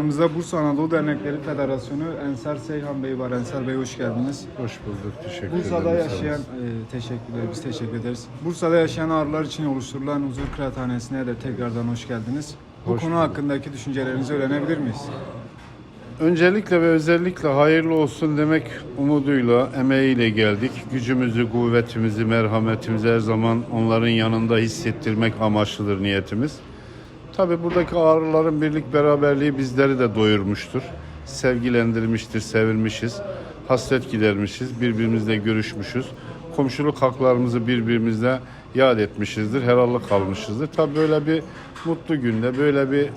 Yanımızda Bursa Anadolu Dernekleri Federasyonu Ensar Seyhan Bey var. Ensar Bey hoş geldiniz. Hoş bulduk. Teşekkür ederim. Bursa'da yaşayan, e, teşekkürler, biz teşekkür ederiz. Bursa'da yaşayan ağrılar için oluşturulan Huzur Kıraathanesi'ne de tekrardan hoş geldiniz. Bu Hoş konu bulduk. hakkındaki düşüncelerinizi öğrenebilir miyiz? Öncelikle ve özellikle hayırlı olsun demek umuduyla, emeğiyle geldik. Gücümüzü, kuvvetimizi, merhametimizi her zaman onların yanında hissettirmek amaçlıdır niyetimiz. Tabi buradaki ağrıların birlik beraberliği bizleri de doyurmuştur. Sevgilendirmiştir, sevilmişiz. Hasret gidermişiz, birbirimizle görüşmüşüz. Komşuluk haklarımızı birbirimizle yad etmişizdir, helallik almışızdır. Tabi böyle bir mutlu günde, böyle bir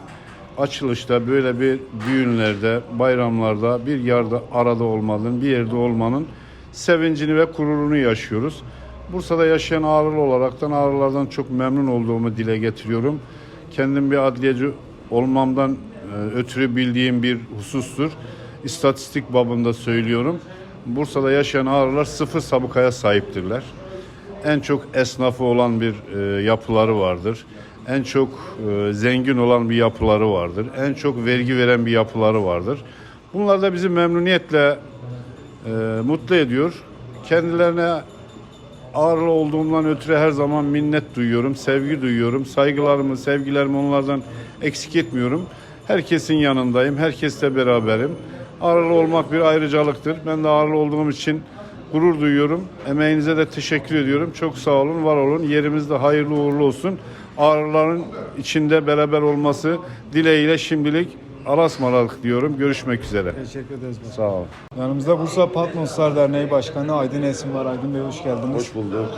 açılışta, böyle bir düğünlerde, bayramlarda bir yerde arada olmanın, bir yerde olmanın sevincini ve gururunu yaşıyoruz. Bursa'da yaşayan ağrılı olaraktan ağrılardan çok memnun olduğumu dile getiriyorum. Kendim bir adliyeci olmamdan e, ötürü bildiğim bir husustur. İstatistik babında söylüyorum. Bursa'da yaşayan ağrılar sıfır sabıkaya sahiptirler en çok esnafı olan bir e, yapıları vardır. En çok e, zengin olan bir yapıları vardır. En çok vergi veren bir yapıları vardır. Bunlar da bizi memnuniyetle mutlu ediyor. Kendilerine ağırlı olduğumdan ötürü her zaman minnet duyuyorum, sevgi duyuyorum. Saygılarımı, sevgilerimi onlardan eksik etmiyorum. Herkesin yanındayım, herkesle beraberim. Ağırlı olmak bir ayrıcalıktır. Ben de ağırlı olduğum için gurur duyuyorum. Emeğinize de teşekkür ediyorum. Çok sağ olun, var olun. Yerimizde hayırlı uğurlu olsun. Ağrıların içinde beraber olması dileğiyle şimdilik alasmalalık diyorum. Görüşmek üzere. Teşekkür ederiz. Sağ olun. Yanımızda Bursa Patnoslar Derneği Başkanı Aydın Esim var. Aydın Bey hoş geldiniz. Hoş bulduk.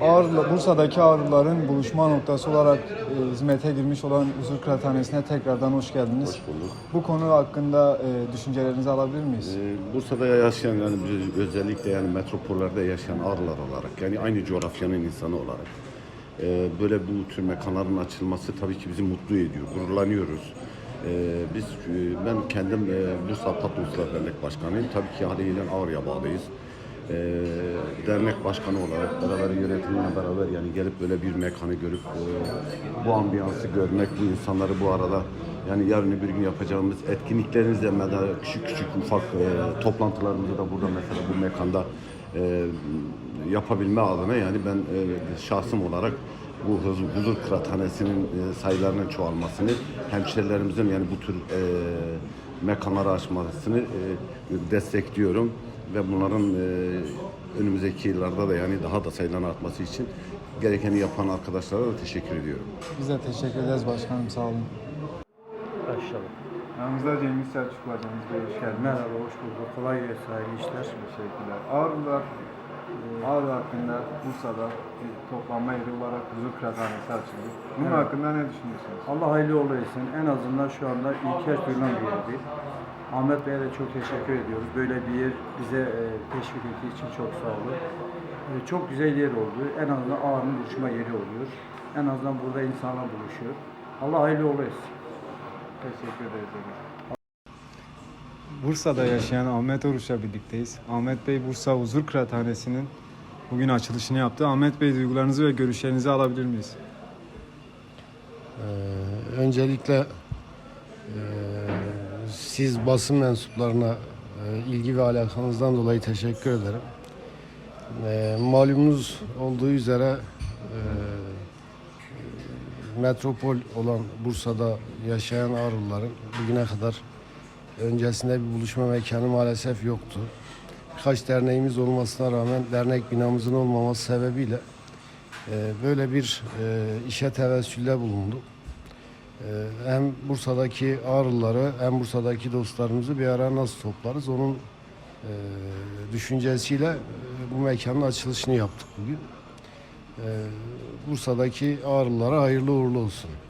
Ağrı, Bursa'daki ağrıların buluşma noktası olarak e, hizmete girmiş olan Huzur Kıraathanesi'ne tekrardan hoş geldiniz. Hoş bulduk. Bu konu hakkında e, düşüncelerinizi alabilir miyiz? Ee, Bursa'da yaşayan yani biz özellikle yani metropollerde yaşayan ağrılar olarak yani aynı coğrafyanın insanı olarak e, böyle bu tür mekanların açılması tabii ki bizi mutlu ediyor, gururlanıyoruz. E, biz e, ben kendim e, Bursa Patnoslar Dernek Başkanıyım. Tabii ki haliyle Ağrı'ya bağlıyız. E, dernek başkanı olarak beraber yönetimle beraber yani gelip böyle bir mekanı görüp e, bu ambiyansı görmek, bu insanları bu arada yani yarın bir gün yapacağımız etkinliklerimizle küçük küçük ufak e, toplantılarımızı da burada mesela bu mekanda e, yapabilme adına yani ben e, şahsım olarak bu huzur, huzur kıraathanesinin e, sayılarının çoğalmasını hemşerilerimizin yani bu tür e, mekanları açmasını e, destekliyorum ve bunların e, önümüzdeki yıllarda da yani daha da sayıların artması için gerekeni yapan arkadaşlara da teşekkür ediyorum. Biz de teşekkür ederiz başkanım sağ olun. Başlayalım. Yanımızda Cengiz Selçuk var. Cengiz Bey hoş geldiniz. Merhaba, hoş bulduk. Kolay gelsin, hayırlı işler. Teşekkürler. Ağrılar, Ağrı hakkında Bursa'da bir toplanma yeri olarak Huzur Kıraathanesi açıldı. Bunun Evet. hakkında ne düşünüyorsunuz? Allah hayırlı uğurlu etsin. En azından şu anda ihtiyaç duyulan bir yerdi. Ahmet Bey'e de çok teşekkür ediyoruz. Böyle bir yer bize e, teşvik ettiği için çok sağ olun. E, çok güzel yer oldu. En azından ağanın buluşma yeri oluyor. En azından burada insanlar buluşuyor. Allah hayırlı uğurlu etsin. Teşekkür ederiz. Bursa'da yaşayan Ahmet Oruç'la birlikteyiz. Ahmet Bey Bursa Huzur Kıraathanesi'nin bugün açılışını yaptı. Ahmet Bey duygularınızı ve görüşlerinizi alabilir miyiz? Ee, öncelikle e, siz basın mensuplarına e, ilgi ve alakanızdan dolayı teşekkür ederim. E, malumunuz olduğu üzere e, metropol olan Bursa'da yaşayan Ağrılıların bugüne kadar öncesinde bir buluşma mekanı maalesef yoktu. Birkaç derneğimiz olmasına rağmen dernek binamızın olmaması sebebiyle e, böyle bir e, işe tevessülde bulunduk. Ee, hem Bursa'daki Ağrılıları hem Bursa'daki dostlarımızı bir ara nasıl toplarız onun e, düşüncesiyle e, bu mekanın açılışını yaptık bugün. Bursa'daki Ağrılılara hayırlı uğurlu olsun.